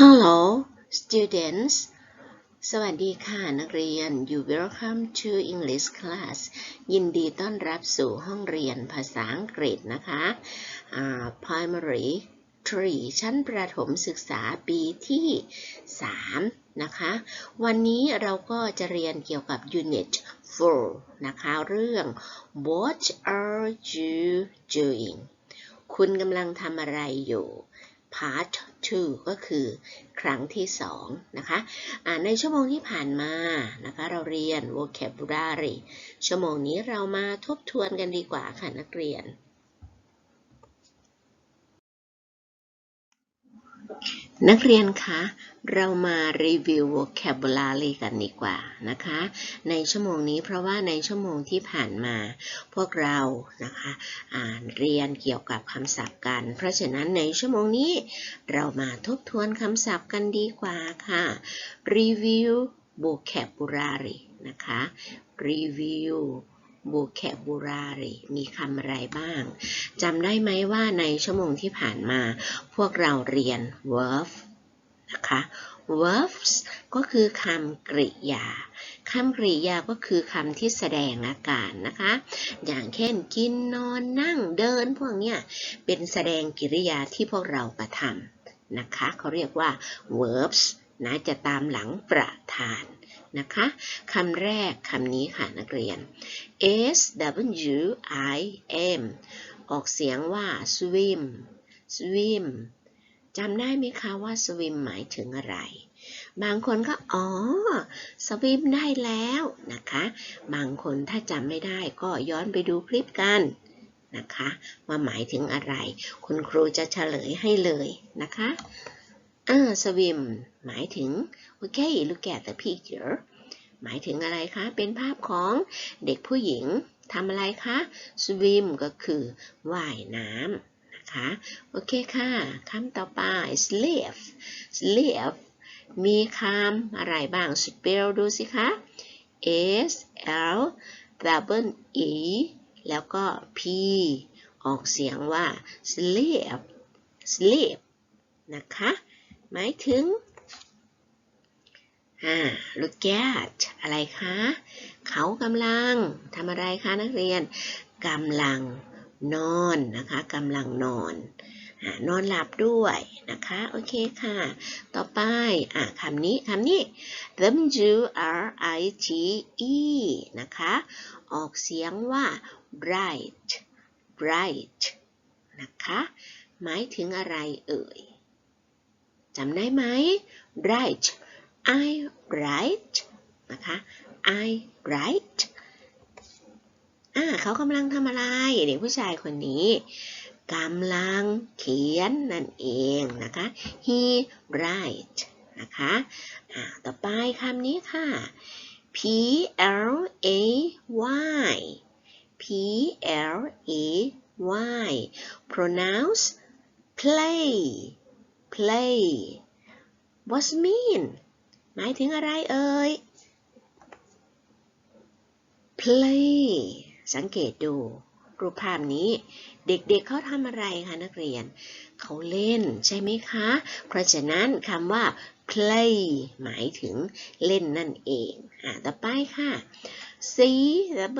Hello students สวัสดีค่ะนักเรียน You welcome to English class ยินดีต้อนรับสู่ห้องเรียนภาษาอังกฤษนะคะอ่า primary 3 ชั้นประถมศึกษาปีที่ 3 นะคะ วันนี้เราก็จะเรียนเกี่ยวกับ unit 4 นะคะ เรื่อง What are you doing คุณกำลังทำอะไรอยู่ part 2 ก็คือครั้งที่2นะคะในชั่วโมงที่ผ่านมานะคะเราเรียน vocabulary ชั่วโมงนี้เรามาทบทวนกันดีกว่าค่ะนักเรียน นักเรียนคะ เรามารีวิว vocabulary กันดีกว่านะคะ ในชั่วโมงนี้เพราะว่าในชั่วโมงที่ผ่านมา พวกเรานะคะอ่านเรียนเกี่ยวกับคำศัพท์กัน เพราะฉะนั้นในชั่วโมงนี้เรามาทบทวนคำศัพท์กันดีกว่าค่ะรีวิว vocabulary นะคะรีวิว vocabulary มีคำอะไรบ้างจำได้ไหมว่าในชั่วโมงที่ผ่านมา พวกเราเรียน verb นะคะ verbs ก็คือคำกริยาคำกริยาก็คือคำที่แสดงอาการนะคะ อย่างเช่นกินนอนนั่งเดินพวกเนี้ยเป็นแสดงกิริยาที่พวกเรากระทำนะคะเขาเรียกว่า verbs นะจะตามหลังประธาน นะคะคำแรกคำนี้ค่ะนักเรียน S W I M ออกเสียงว่า swim swim จำได้ไหมคะว่า swim หมายถึงอะไร บางคนก็ อ๋อ swim ได้แล้วนะคะ บางคนถ้าจำไม่ได้ก็ย้อนไปดูคลิปกันนะคะ ว่าหมายถึงอะไร คุณครูจะเฉลยให้เลยนะคะ อ่า swim หมายถึงโอเค look at the picture หมายถึงอะไรคะ เป็นภาพของเด็กผู้หญิงทำอะไรคะ swim ก็คือว่ายน้ำนะคะ โอเคค่ะคำต่อไป slave slave มีคำอะไรบ้าง spell ดูสิคะ s l double e แล้วก็ p ออกเสียงว่า slave slave นะคะ หมายถึงอ่า look at อะไรคะ เขากำลังทำอะไรคะนักเรียนกำลังนอนนะคะกำลังนอนอนอนหลับด้วยนะคะ โอเคค่ะ ต่อไปอ่าคำนี้คำนี้ W R I T E นะคะ ออกเสียงว่า bright bright นะคะ หมายถึงอะไรเอ่ย จำได้ไหม bright I write นะคะ I write อ่าเขากำลังทำอะไรเด็กผู้ชายคนนี้กำลังเขียนนั่นเองนะคะ he write นะคะอ่าต่อไปคำนี้ค่ะ P L A Y P L A Y pronounce play play what's mean หมายถึงอะไรเอ่ย play สังเกตดูรูปภาพนี้ เด็กๆเเขาทำอะไรคะนักเรียน เขาเล่นใช่ไหมคะ เพราะฉะนั้นคำว่า play หมายถึงเล่นนั่นเองอ่าต่อไปค่ะ C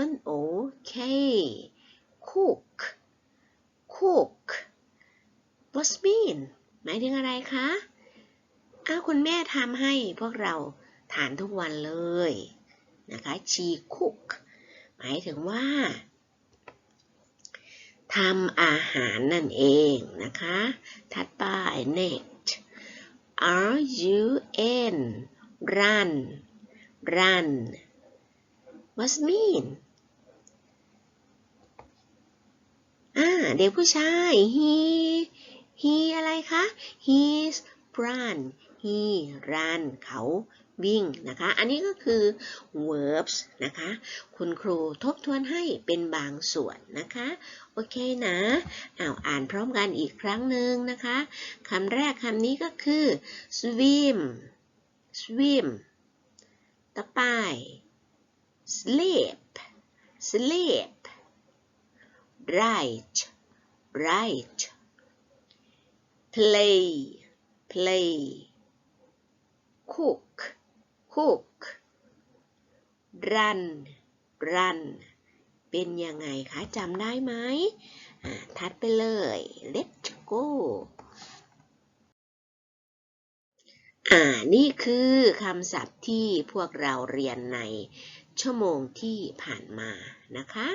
W O K cook cook what's mean หมายถึงอะไรคะอ้าคุณแม่ทำให้พวกเราทานทุกวันเลยนะคะ she cook หมายถึงว่าทำอาหารนั่นเองนะคะ ถัดไป next R U N run run what's mean อ่าเด็กผู้ชาย he he อะไรคะ he's run he run เขาวิ่งนะคะ อันนี้ก็คือ verbs นะคะ คุณครูทบทวนให้เป็นบางส่วนนะคะ โอเคนะอ้าวอ่านพร้อมกันอีกครั้งหนึ่งนะคะ คำแรกคำนี้ก็คือ swim swim ต่อไป sleep sleep write write play play cook cook run run เป็นยังไงคะจำได้ไหมทัดไปเลย let's go อ่า นี่คือคำศัพท์ที่พวกเราเรียนใน ชั่วโมงที่ผ่านมานะคะ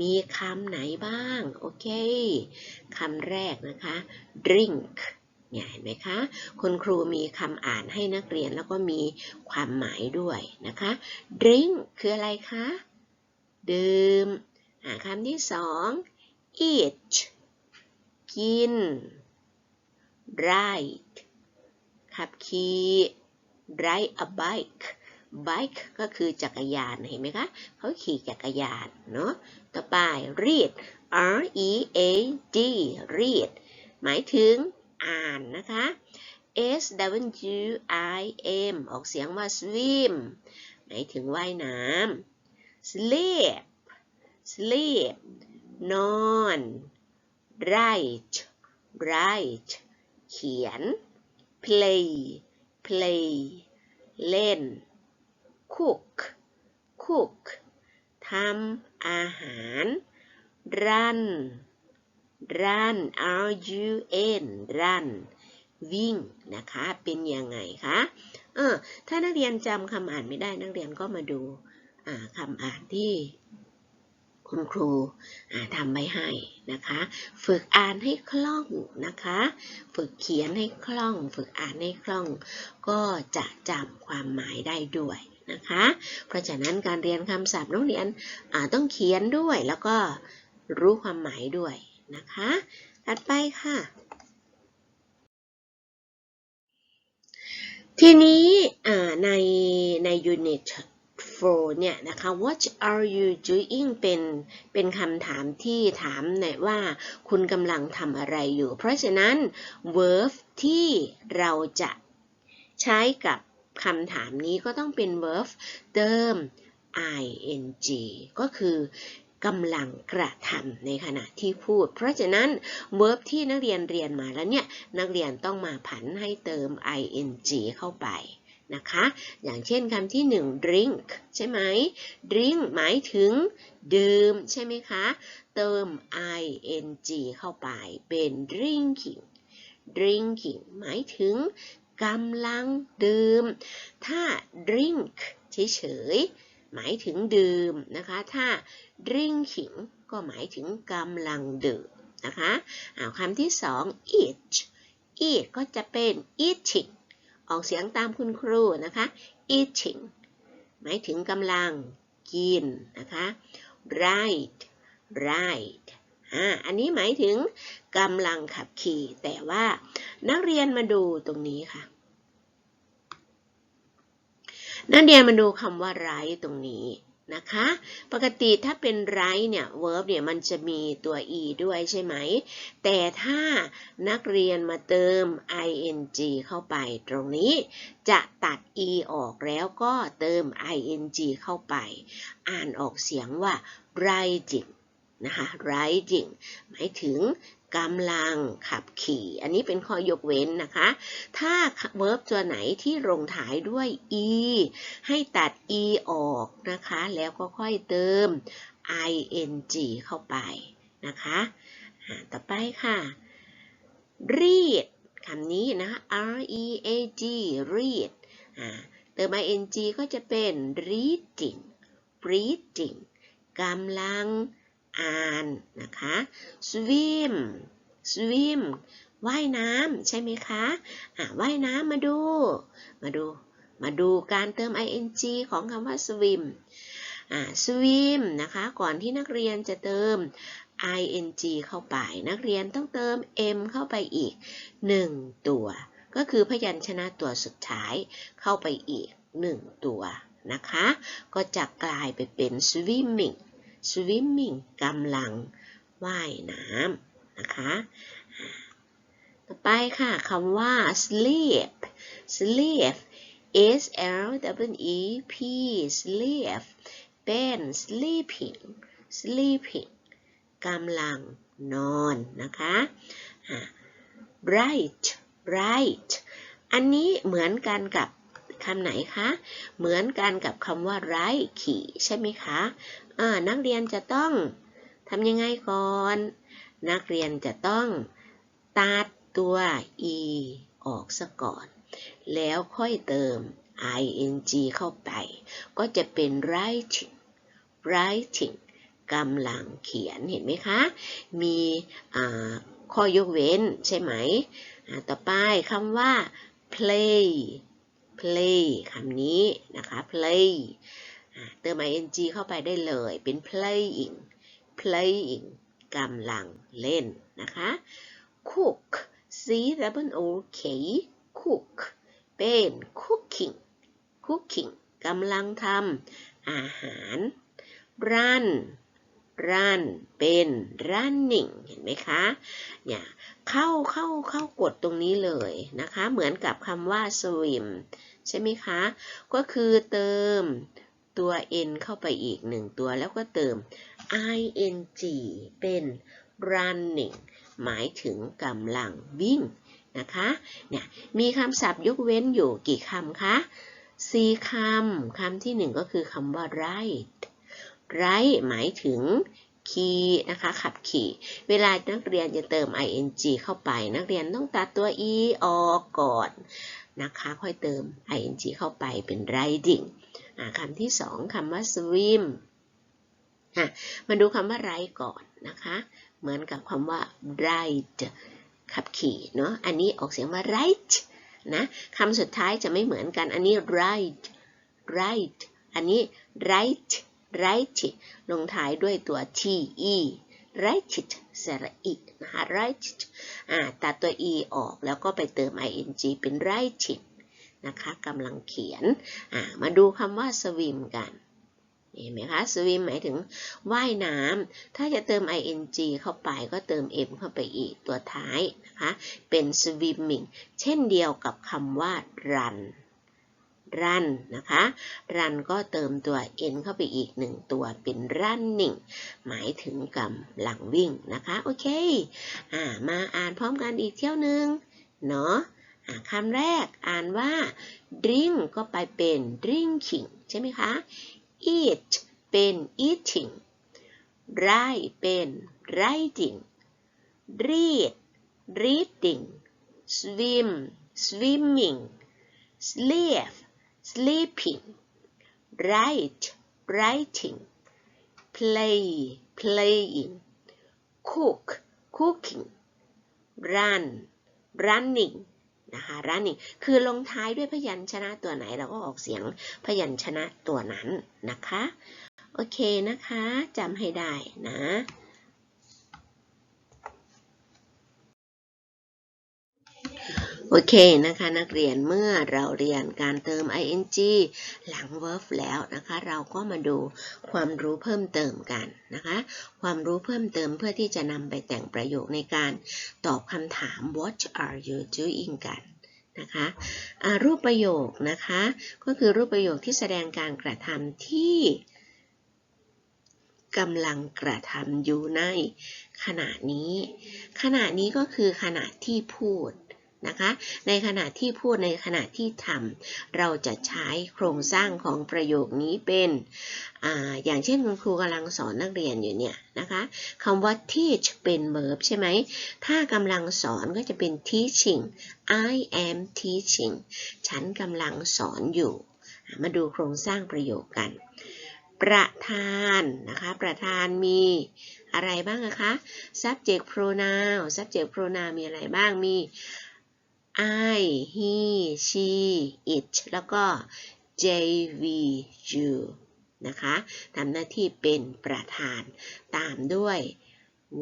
มีคำไหนบ้าง โอเคคำแรกนะคะ drink เนี่ยเห็นไหมคะ คุณครูมีคำอ่านให้นักเรียนแล้วก็มีความหมายด้วยนะคะ drink คืออะไรคะ ดื่มคำที่สอง eat กิน ride ขับขี่ ride a bike bike ก็คือจักรยานเห็นไหมคะเขาขี่จักรยานเนาะต่อไป read R E A D read หมายถึงอ่านนะคะ S W I M ออกเสียงว่า swim หมายถึงว่ายน้ำ sleep sleep นอน write write เขียน play play เล่น cook cook ทำอาหาร run run R U N run วิ่งนะคะ เป็นยังไงคะเออถ้านักเรียนจำคำอ่านไม่ได้นักเรียนก็มาดูคำอ่านที่คุณครูทำไว้ให้นะคะ ฝึกอ่านให้คล่องนะคะ ฝึกเขียนให้คล่อง ฝึกอ่านให้คล่อง ก็จะจำความหมายได้ด้วย นะคะ เพราะฉะนั้นการเรียนคำศัพท์นักเรียนต้องเขียนด้วยแล้วก็รู้ความหมายด้วยนะคะถัดไปค่ะ ทีนี้ในใน unit 4เนี่ยนะคะ what are you doing เป็นเป็นคำถามที่ถามเนี่ยว่าคุณกำลังทำอะไรอยู่ เพราะฉะนั้น verb ที่เราจะใช้กับ คำถามนี้ก็ต้องเป็น verb เติม ing ก็คือกำลังกระทำในขณะที่พูด เพราะฉะนั้น verb ที่นักเรียนเรียนมาแล้วเนี่ย นักเรียนต้องมาผันให้เติม ing เข้าไปนะคะ อย่างเช่นคำที่ 1 drink ใช่ไหม drink หมายถึง ดื่ม ใช่ไหมคะ เติม ing เข้าไปเป็น drinking drinking หมายถึง กำลังดื่ม ถ้า drink เฉยๆ หมายถึงดื่มนะคะ ถ้า drinking ก็หมายถึงกำลังดื่มนะคะเอาคำที่สอง eat eat ก็จะเป็น eating ออกเสียงตามคุณครูนะคะ eating หมายถึงกำลังกินนะคะ ride ride อ่าอันนี้หมายถึงกำลังขับขี่ แต่ว่านักเรียนมาดูตรงนี้ค่ะ นักเรียนมาดูคำว่า ride ตรงนี้นะคะ ปกติถ้าเป็น right เนี่ย verb เนี่ยมันจะมีตัว e ด้วยใช่ไหม แต่ถ้านักเรียนมาเติม ing เข้าไปตรงนี้ จะตัด e ออกแล้วก็เติม ing เข้าไป อ่านออกเสียงว่า riding นะคะ riding หมายถึงกำลังขับขี่ อันนี้เป็นข้อยกเว้นนะคะ ถ้า verb ตัวไหนที่ลงท้ายด้วย e ให้ตัด e ออกนะคะ แล้วก็ค่อยเติม ing เข้าไปนะคะต่อไปค่ะ read คำนี้นะ r e a d read เติม ing ก็จะเป็น reading reading กำลัง อ่านนะคะ swim swim ว่ายน้ำใช่ไหมคะอ่าว่ายน้ำมาดู มาดู มาดูการเติม ing ของคำว่า swim อ่า swim นะคะ ก่อนที่นักเรียนจะเติม ing เข้าไป นักเรียนต้องเติม m เข้าไปอีก 1 ตัว ก็คือพยัญชนะตัวสุดท้ายเข้าไปอีก 1 ตัวนะคะ ก็จะกลายไปเป็น swimming swimming กำลังว่ายน้ำนะคะ ต่อไปค่ะคำว่า sleep sleep S L W E P sleep เป็น sleeping sleeping กำลังนอนนะคะ bright bright อันนี้เหมือนกันกับ คำไหนคะ เหมือนกันกับคำว่า ride ขี่ใช่ไหมคะนักเรียนจะต้องทำยังไงก่อน นักเรียนจะต้องตัดตัว e ออกซะก่อน แล้วค่อยเติม ing เข้าไป ก็จะเป็น writing writing กำลังเขียนเห็นไหมคะ มีข้อยกเว้นใช่ไหม ต่อไปคำว่า play play คำนี้นะคะ play เติม ing เข้าไปได้เลยเป็น playing playing กำลังเล่นนะคะ cook c w o k cook เป็น cooking cooking กำลังทำอาหาร run run เป็น running เห็นไหมคะเนี่ยเข้าเข้าเข้ากดตรงนี้เลยนะคะ เหมือนกับคำว่า swim ใช่ไหมคะ ก็คือเติมตัว n เข้าไปอีกหนึ่งตัวแล้วก็เติม ing เป็น running หมายถึงกำลังวิ่งนะคะเนี่ยมีคำศัพท์ยกเว้นอยู่กี่คำคะสี่คำ คำที่หนึ่งก็คือคำว่า right right หมายถึงขี่นะคะขับขี่ เวลานักเรียนจะเติม ing เข้าไป นักเรียนต้องตัดตัว e ออกก่อนนะคะค่อยเติม ing เข้าไปเป็น riding คำที่สองคำว่า swim มาดูคำว่า ride ก่อนนะคะ เหมือนกับคำว่า ride ขับขี่เนาะอันนี้ออกเสียงว่า ride นะคำสุดท้ายจะไม่เหมือนกันอันนี้ ride ride อันนี้ right right ลงท้ายด้วยตัว te right สระอีนะคะ right อ่าตัดตัว e ออกแล้วก็ไปเติม ing เป็น right นะคะกำลังเขียนอ่ามาดูคำว่า swim กันเห็นไหมคะ swim หมายถึงว่ายน้ำ ถ้าจะเติม ing เข้าไปก็เติม m เข้าไปอีกตัวท้ายนะคะ เป็น swimming เช่นเดียวกับคำว่า run run นะคะ run ก็เติมตัว n เข้าไปอีกหนึ่งตัวเป็น running หมายถึงกำลังวิ่งนะคะ โอเค อ่า มาอ่านพร้อมกันอีกเที่ยวหนึ่งเนาะคำแรกอ่านว่า drink ก็ไปเป็น drinking ใช่ไหมคะ eat เป็น eating write เป็น writing read reading swim swimming sleep sleeping write writing play playing cook cooking run running นะคะ running คือลงท้ายด้วยพยัญชนะตัวไหนเราก็ออกเสียงพยัญชนะตัวนั้นนะคะ โอเคนะคะจำให้ได้นะ โอเคนะคะนักเรียนเมื่อเราเรียนการเติม ing หลัง verb แล้วนะคะเราก็มาดูความรู้เพิ่มเติมกันนะคะความรู้เพิ่มเติมเพื่อที่จะนำไปแต่งประโยคในการตอบคำถาม what are you doing กันนะคะรูปประโยคนะคะก็คือรูปประโยคที่แสดงการกระทำที่กำลังกระทำอยู่ในขณะนี้ ขณะนี้ก็คือขณะที่พูด นะคะ ในขณะที่พูดในขณะที่ทำเราจะใช้โครงสร้างของประโยคนี้เป็นออย่างเช่นคุณครูกำลังสอนนักเรียนอยู่เนี่ยนะคะคำว่า teach เป็น verb ใช่ไหม ถ้ากำลังสอนก็จะเป็น teaching I am teaching ฉันกำลังสอนอยู่ มาดูโครงสร้างประโยคกัน ประธานนะคะ ประธานมีอะไรบ้างนะคะ subject pronoun subject pronoun มีอะไรบ้าง มี I he she it แล้วก็ JV you นะคะทำหน้าที่เป็นประธาน ตามด้วย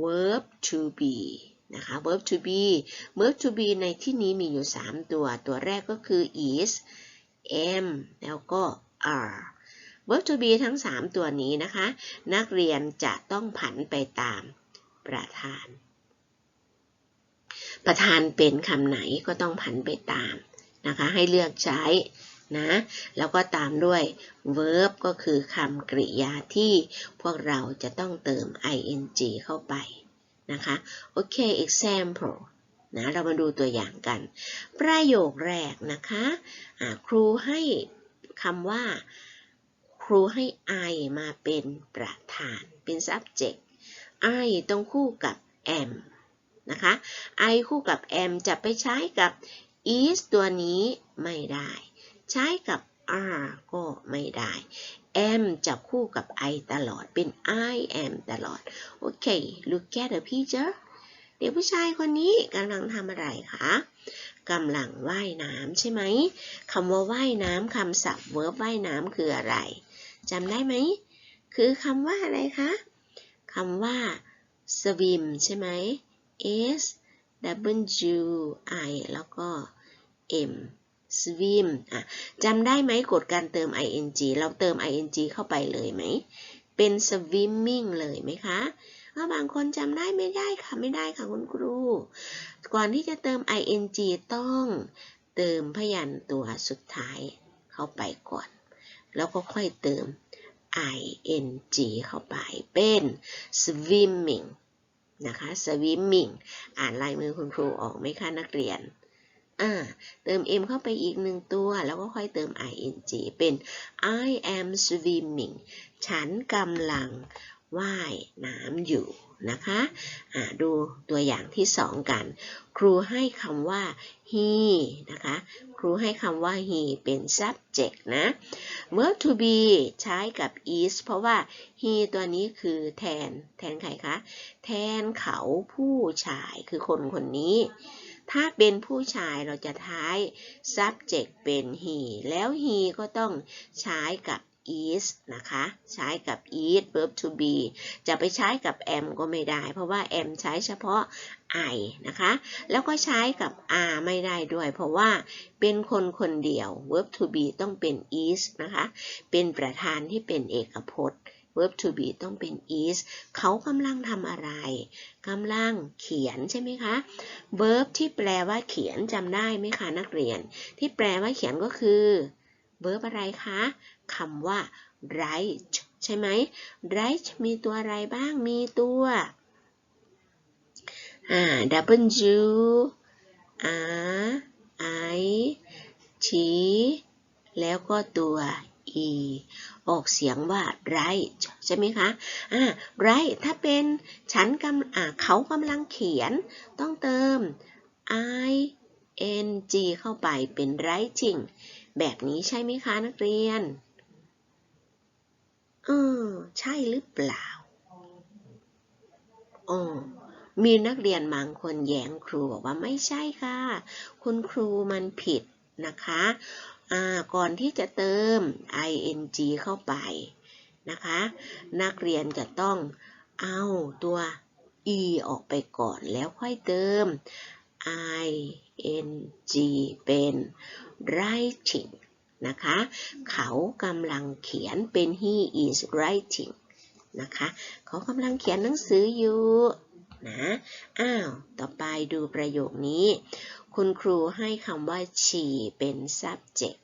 verb to be นะคะ verb to be verb to be ในที่นี้มีอยู่ 3 ตัว ตัวแรกก็คือ is am แล้วก็ are verb to be ทั้ง 3 ตัวนี้นะคะ นักเรียนจะต้องผันไปตามประธาน ประธานเป็นคำไหนก็ต้องผันไปตามนะคะ ให้เลือกใช้นะ แล้วก็ตามด้วย verb ก็คือคำกริยาที่พวกเราจะต้องเติม ing เข้าไปนะคะ โอเค example นะเรามาดูตัวอย่างกัน ประโยคแรกนะคะะครูให้คำว่า ครูให้ I มาเป็นประธาน เป็น subject I ต้องคู่กับ am นะคะ I คู่กับ am จะไปใช้กับ is ตัวนี้ไม่ได้ ใช้กับ are ก็ไม่ได้ am จะคู่กับ I ตลอดเป็น I am ตลอด โอเค look at the picture เด็กผู้ชายคนนี้กำลังทำอะไรคะกำลังว่ายน้ำใช่ไหมคำว่าว่ายน้ำคำศัพท์ verb ว่ายน้ำคืออะไรจำได้ไหม คือคำว่าอะไรคะคำว่า swim ใช่ไหม s w i แล้วก็ m swim อะจำได้ไหมกฎการเติม ing เราเติม ing เข้าไปเลยไหม เป็น swimming เลยไหมคะว่าบางคนจำได้ไม่ได้ค่ะไม่ได้ค่ะคุณครู ก่อนที่จะเติม ing ต้องเติมพยัญชนะตัวสุดท้ายเข้าไปก่อน แล้วก็ค่อยเติม ing เข้าไปเป็น swimming นะคะ swimming อ่านลายมือคุณครูออกไหมคะนักเรียนอ่าเติม m เข้าไปอีกหนึ่งตัว แล้วก็ค่อยเติม ing เป็น I am swimming ฉันกำลัง ว่ายน้ำอยู่นะคะะดูตัวอย่างที่สองกัน ครูให้คำว่า he นะคะ ครูให้คำว่า he เป็น subject นะ verb to be ใช้กับ is เพราะว่า he ตัวนี้คือแทน แทนใครคะ แทนเขาผู้ชายคือคนคนนี้ ถ้าเป็นผู้ชายเราจะท้าย subject เป็น he แล้ว he ก็ต้องใช้กับ is นะคะ ใช้กับ is verb to be จะไปใช้กับ am ก็ไม่ได้ เพราะว่า am ใช้เฉพาะ I นะคะ แล้วก็ใช้กับ are ไม่ได้ด้วย เพราะว่าเป็นคนคนเดียว verb to be ต้องเป็น is นะคะ เป็นประธานที่เป็นเอกพจน์ verb to be ต้องเป็น is เขากำลังทำอะไร กำลังเขียนใช่ไหมคะ verb ที่แปลว่าเขียนจำได้ไหมคะนักเรียน ที่แปลว่าเขียนก็คือ verb อะไรคะ คำว่า write ใช่ไหม write มีตัวอะไรบ้าง มีตัวอ w r i t แล้วก็ตัว e ออกเสียงว่า write ใช่ไหมคะอ่า write ถ้าเป็นฉันกำอ่าเขากำลังเขียน ต้องเติม i n g เข้าไปเป็น writing แบบนี้ใช่ไหมคะนักเรียน เออ ใช่หรือเปล่าอ๋อมีนักเรียนบางคนแย้งครูบอกว่าไม่ใช่ค่ะ คุณครูมันผิดนะคะอ่าก่อนที่จะเติม ing เข้าไปนะคะ นักเรียนจะต้องเอาตัว e ออกไปก่อนแล้วค่อยเติม ing เป็น writing นะคะ เขากำลังเขียนเป็น he is writing นะคะ เขากำลังเขียนหนังสืออยู่นะ อ้าว ต่อไปดูประโยคนี้ คุณครูให้คำว่า she เป็น subject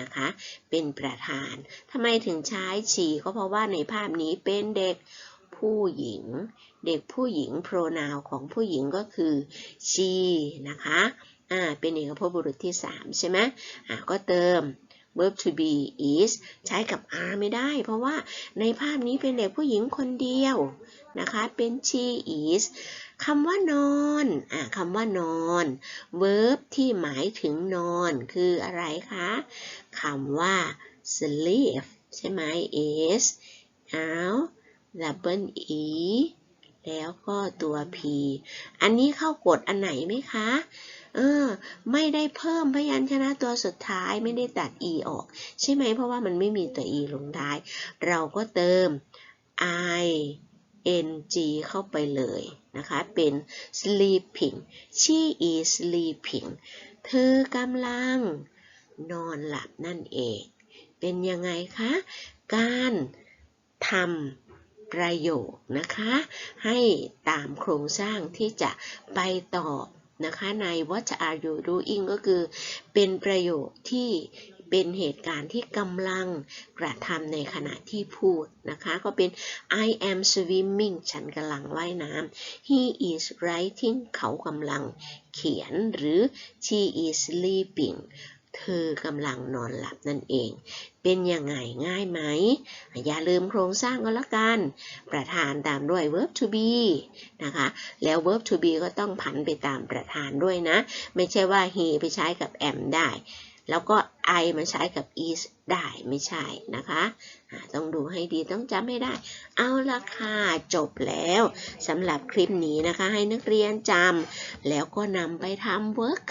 นะคะ เป็นประธาน ทำไมถึงใช้ she ก็เพราะว่าในภาพนี้เป็นเด็กผู้หญิง เด็กผู้หญิง pronoun ของผู้หญิงก็คือ she นะคะ อ่า เป็นเอกพจน์บุรุษที่ 3 ใช่ไหมอ่าก็เติม verb to be is ใช้กับ are ไม่ได้ เพราะว่าในภาพนี้เป็นเด็กผู้หญิงคนเดียวนะคะ เป็น she is คำว่านอนอะคำว่านอน verb ที่หมายถึงนอนคืออะไรคะ คำว่า sleep ใช่ไหม is l double e แล้วก็ตัว p อันนี้เข้ากฎอันไหนไหมคะ เออ ไม่ได้เพิ่มพยัญชนะตัวสุดท้ายไม่ได้ตัด e ออก ใช่ไหมเพราะว่ามันไม่มีตัว e ลงท้าย เราก็เติม i n g เข้าไปเลยนะคะ เป็น sleeping she is sleeping เธอกำลังนอนหลับนั่นเอง เป็นยังไงคะ การทำประโยคนะคะ ให้ตามโครงสร้างที่จะไปตอบ นะคะใน what are you doing ก็คือ เป็นประโยคที่เป็นเหตุการณ์ที่กำลังกระทำในขณะที่พูดนะคะ ก็เป็น I am swimming ฉันกำลังว่ายน้ำ he is writing เขากำลังเขียนหรือ she is sleeping เธอกำลังนอนหลับนั่นเอง เป็นยังไงง่ายไหม อย่าลืมโครงสร้างก็แล้วกัน ประธานตามด้วย verb to be นะคะ แล้ว verb to be ก็ต้องผันไปตามประธานด้วยนะ ไม่ใช่ว่า he ไปใช้กับ am ได้ แล้วก็ I มาใช้กับ is ได้ไม่ใช่นะคะต้องดูให้ดีต้องจำให้ได้ เอาละค่ะ จบแล้วสำหรับคลิปนี้นะคะ ให้นักเรียนจำแล้วก็นำไปทำ work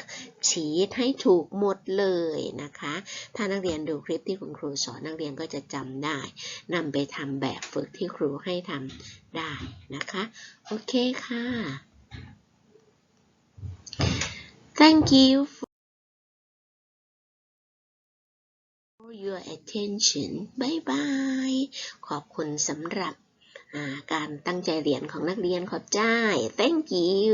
ชีตให้ถูกหมดเลยนะคะ ถ้านักเรียนดูคลิปที่คุณครูสอนนักเรียนก็จะจำได้นำไปทำแบบฝึกที่ครูให้ทำได้นะคะ โอเคค่ะ thank you your attention bye bye ขอบคุณสำหรับการตั้งใจเรียนของนักเรียนขอบใจ thank you